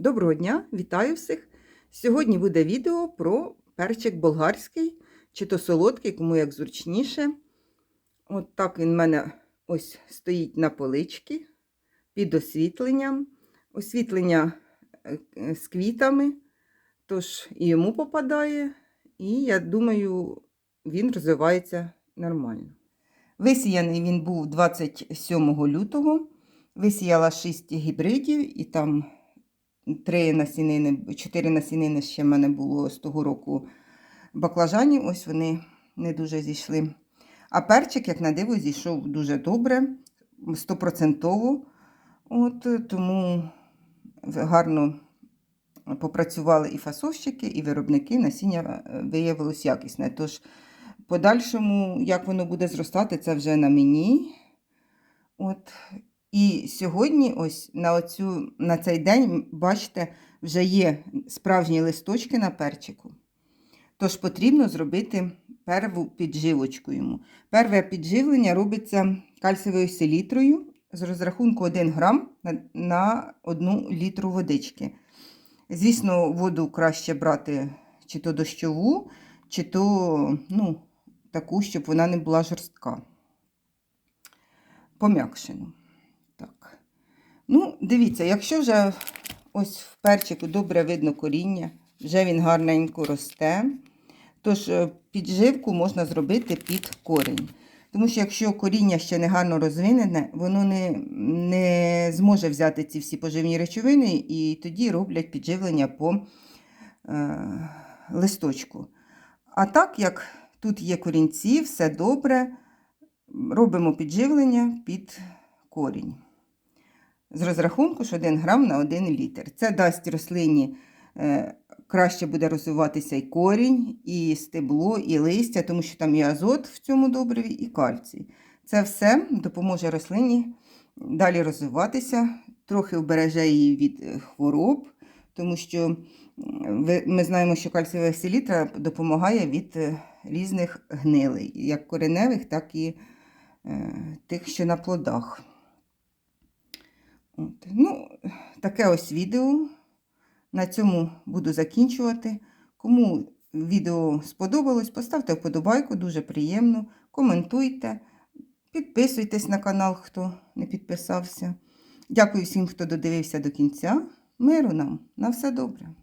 Доброго дня, вітаю всіх! Сьогодні буде відео про перчик болгарський, чи то солодкий, кому як зручніше. От так він в мене ось стоїть на поличці під освітленням. Освітлення е, з квітами, тож і йому попадає, і я думаю, він розвивається нормально. Висіяний він був 27 лютого. Висіяла 6 гібридів і там три насінини, чотири насінини ще в мене було з того року баклажанів. Ось вони не дуже зійшли. А перчик, як на диво, зійшов дуже добре, стопроцентово. От тому гарно попрацювали і фасовщики, і виробники. Насіння виявилось якісне. Тож, подальшому, як воно буде зростати, це вже на мені. От. І сьогодні, ось на оцю, на цей день, бачите, вже є справжні листочки на перчику. Тож потрібно зробити перву підживочку йому. Перве підживлення робиться кальцієвою селітрою з розрахунку 1 грам на 1 літру водички. Звісно, воду краще брати чи то дощову, чи то ну, таку, щоб вона не була жорстка. Пом'якшену. Так. Ну, дивіться, якщо вже ось в перчику добре видно коріння, вже він гарненько росте, тож е, підживку можна зробити під корінь. Тому що якщо коріння ще не гарно розвинене, воно не не зможе взяти ці всі поживні речовини і тоді роблять підживлення по е, листочку. А так як тут є корінці, все добре, робимо підживлення під корінь з розрахунку що 1 грам на 1 літр. Це дасть рослині е, краще буде розвиватися і корінь, і стебло, і листя, тому що там і азот в цьому добриві, і кальцій. Це все допоможе рослині далі розвиватися, трохи вбереже її від е, хвороб, тому що ми знаємо, що кальцієва селітра допомагає від е, різних гнилей, як кореневих, так і тих, що на плодах. От. Ну, Таке ось відео. На цьому буду закінчувати. Кому відео сподобалось, поставте вподобайку, дуже приємно. Коментуйте, підписуйтесь на канал, хто не підписався. Дякую всім, хто додивився до кінця. Миру нам на все добре!